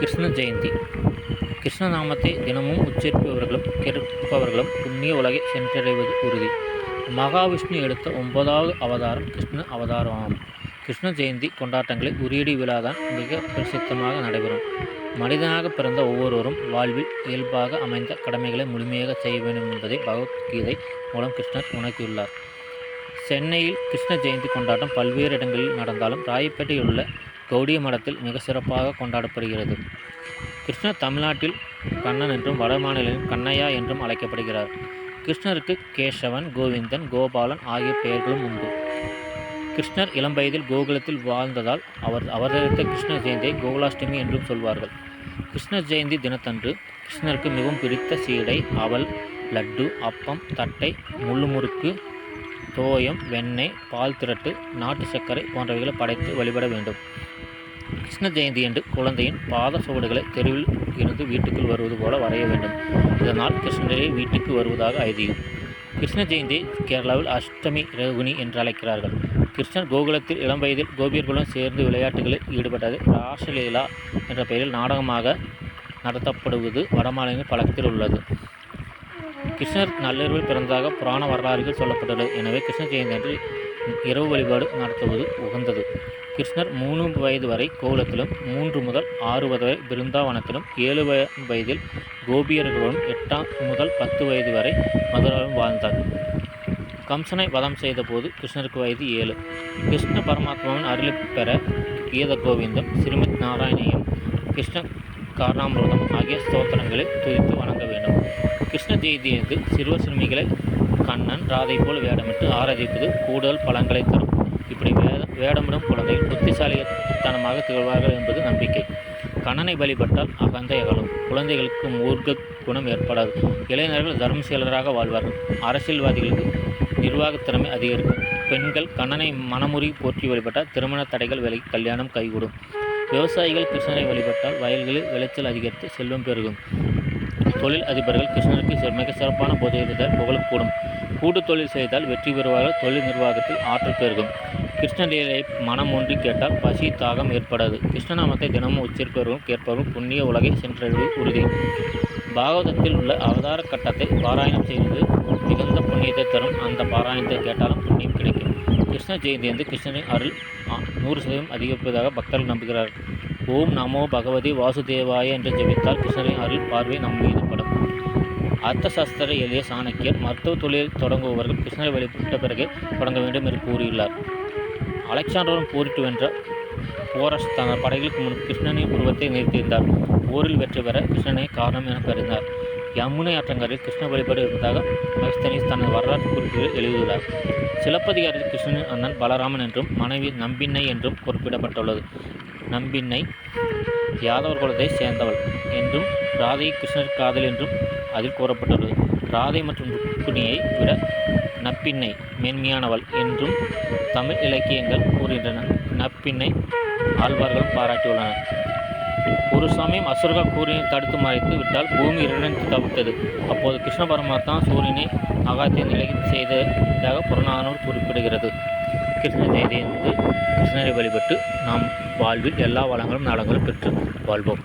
கிருஷ்ண ஜெயந்தி. கிருஷ்ணநாமத்தை தினமும் உச்சரிப்பவர்களும் கேட்பவர்களும் புண்ணிய உலகை சென்றடைவது உறுதி. மகாவிஷ்ணு எடுத்த ஒன்பதாவது அவதாரம் கிருஷ்ண அவதாரமாகும் கிருஷ்ண ஜெயந்தி கொண்டாட்டங்களை உரியடி விழாதான் மிக பிரசித்தமாக நடைபெறும். மனிதனாக பிறந்த ஒவ்வொருவரும் வாழ்வில் இயல்பாக அமைந்த கடமைகளை முழுமையாக செய்ய வேண்டும் என்பதை பகவத்கீதை மூலம் கிருஷ்ணர் உணர்த்தியுள்ளார். சென்னையில் கிருஷ்ண ஜெயந்தி கொண்டாட்டம் பல்வேறு இடங்களில் நடந்தாலும் ராயப்பேட்டையில் உள்ள கௌடிய மடத்தில் மிக சிறப்பாக கொண்டாடப்படுகிறது. கிருஷ்ணர் தமிழ்நாட்டில் கண்ணன் என்றும் வட மாநிலம் கண்ணையா என்றும் அழைக்கப்படுகிறார். கிருஷ்ணருக்கு கேசவன் கோவிந்தன் கோபாலன் ஆகிய பெயர்களும் உண்டு. கிருஷ்ணர் இளம் வயதில் கோகுலத்தில் வாழ்ந்ததால் அவர் அவதரித்த கிருஷ்ண ஜெயந்தியை கோகுலாஷ்டமி என்றும் சொல்வார்கள். கிருஷ்ண ஜெயந்தி தினத்தன்று கிருஷ்ணருக்கு மிகவும் பிடித்த சீடை அவல் லட்டு அப்பம் தட்டை முள்ளுமுறுக்கு தோயம் வெண்ணெய் பால் திரட்டு நாட்டு சர்க்கரை போன்றவைகளை படைத்து வழிபட வேண்டும். கிருஷ்ண ஜெயந்தி என்று குழந்தையின் பாத சுவடுகளை தெருவில் இருந்து வீட்டுக்குள் வருவது போல வரைய வேண்டும். இதனால் கிருஷ்ணரே வீட்டுக்கு வருவதாக ஐதீகம். கிருஷ்ண ஜெயந்தியை கேரளாவில் அஷ்டமி ரகுணி என்று அழைக்கிறார்கள். கிருஷ்ணர் கோகுலத்தில் இளம் வயதில் கோபியர்களுடன் சேர்ந்து விளையாட்டுகளில் ஈடுபட்டது ராசலீலா என்ற பெயரில் நாடகமாக நடத்தப்படுவது வடமாநிலங்களில் பழக்கத்தில் உள்ளது. கிருஷ்ணர் நள்ளிரவில் பிறந்ததாக புராண வரலாறுகள் சொல்லப்பட்டுள்ளது எனவே கிருஷ்ண ஜெயந்தி அன்று இரவு வழிபாடு நடத்துவது உகந்தது. கிருஷ்ணர் மூணு வயது வரை கோலத்திலும் மூன்று முதல் ஆறு வயது வரை பிருந்தாவனத்திலும் ஏழு வய- வயதில் கோபியர்களுடன் எட்டாம் முதல் பத்து வயது வரை மதுராவிலும் வாழ்ந்தார். கம்சனை வதம் செய்தபோது கிருஷ்ணருக்கு வயது ஏழு. கிருஷ்ண பரமாத்மாவின் அருளை பெற கீத கோவிந்தம் ஸ்ரீமத் நாராயணியம் கிருஷ்ண காரணாமிரதம் ஆகிய ஸ்தோத்திரங்களை துதித்து வணங்க வேண்டும். கிருஷ்ண ஜெயந்தியது சிறுவர் சிறுமிகளை கண்ணன் ராதை போல் வேடமிட்டு ஆராதிப்பது கூடுதல் பலன்களை தரும். இப்படி வேத வேடமிடும் குழந்தைகள் புத்திசாலித்தனமாக திகழ்வார்கள் என்பது நம்பிக்கை. கண்ணனை வழிபட்டால் அகந்தை அகலும். குழந்தைகளுக்கு மூர்க்க குணம் ஏற்படாது. இளைஞர்கள் தர்மசீலராக வாழ்வார்கள். அரசியல்வாதிகளுக்கு நிர்வாகத் திறமை அதிகரிக்கும். பெண்கள் கண்ணனை மனமுறி போற்றி வழிபட்டால் திருமண தடைகள் விலை கல்யாணம் கைகூடும். விவசாயிகள் கிருஷ்ணனை வழிபட்டால் வயல்களில் விளைச்சல் அதிகரித்து செல்வம் பெருகும். தொழில் அதிபர்கள் கிருஷ்ணருக்கு மிக சிறப்பான போதையிட்டால் புகழக்கூடும். கூட்டு தொழில் செய்தால் வெற்றி பெறுவார்கள். தொழில் நிர்வாகத்தில் ஆற்றல் பெருகும். கிருஷ்ணலீலை மனம் ஒன்றி கேட்டால் பசி தாகம் ஏற்படாது. கிருஷ்ணநாமத்தை தினமும் உச்சரிப்பவர்களும் கேட்பவர்களும் புண்ணிய உலகை சென்றடைவது உறுதி. பாகவதத்தில் உள்ள அவதார கட்டத்தை பாராயணம் செய்வது மிகுந்த புண்ணியத்தை தரும். அந்த பாராயணத்தை கேட்டாலும் புண்ணியம் கிடைக்கும். கிருஷ்ண ஜெயந்தி வந்து கிருஷ்ணனின் அருள் நூறு சதவீதம் அதிகரிப்பதாக பக்தர்கள் நம்புகிறார்கள். ஓம் நமோ பகவதி வாசுதேவாய என்று ஜெபித்தால் கிருஷ்ணரின் அருள் பார்வை நம் மீது படும். அர்த்த சாஸ்திர எழுதிய சாணக்கியர் மருத்துவ தொழில் தொடங்குபவர்கள் கிருஷ்ணரை வழிபட்ட பிறகு தொடங்க வேண்டும் என்று கூறியுள்ளார். அலெக்சாண்டரும் போரிட்டு வென்ற போரஸ் தனது படைகளுக்கு முன் கிருஷ்ணனின் உருவத்தை நிறுத்தியிருந்தார். போரில் வெற்றி பெற கிருஷ்ணனை காரணம் என கருதினார் யமுனை ஆற்றங்கரில் கிருஷ்ண வழிபாடு இருந்ததாக மெகஸ்தனிஸ் தனது வரலாற்று குறிப்புகளில் எழுதியுள்ளார். சிலப்பதிகாரத்தில் கிருஷ்ணனின் அண்ணன் பலராமன் என்றும் மனைவி நம்பின்னை என்றும் குறிப்பிடப்பட்டுள்ளது. நம்பின்னை யாதவர் குலத்தை சேர்ந்தவள் என்றும் ராதை கிருஷ்ணர் காதல் என்றும் அதில் கூறப்பட்டுள்ளது. ராதை மற்றும் ருக்மிணியை விட நப்பின்னை மேன்மையானவள் என்றும் தமிழ் இலக்கியங்கள் கூறுகின்றன. நப்பின்னை ஆழ்வார்களும் பாராட்டியுள்ளனர். ஒரு சமயம் அசுரர்கள் சூரியனை தடுத்து மறைத்து விட்டால் பூமி இரண்டு தவித்தது. அப்போது கிருஷ்ண பரமாத்மா சூரியனை அகாத்திய நிலைக்கு செய்ததாக புறநானூர் குறிப்பிடுகிறது. கிருஷ்ண ஜெயந்தி கிருஷ்ணரை வழிபட்டு நாம் வாழ்வில் எல்லா வளங்களும் நலங்களும் பெற்று வாழ்வோம்.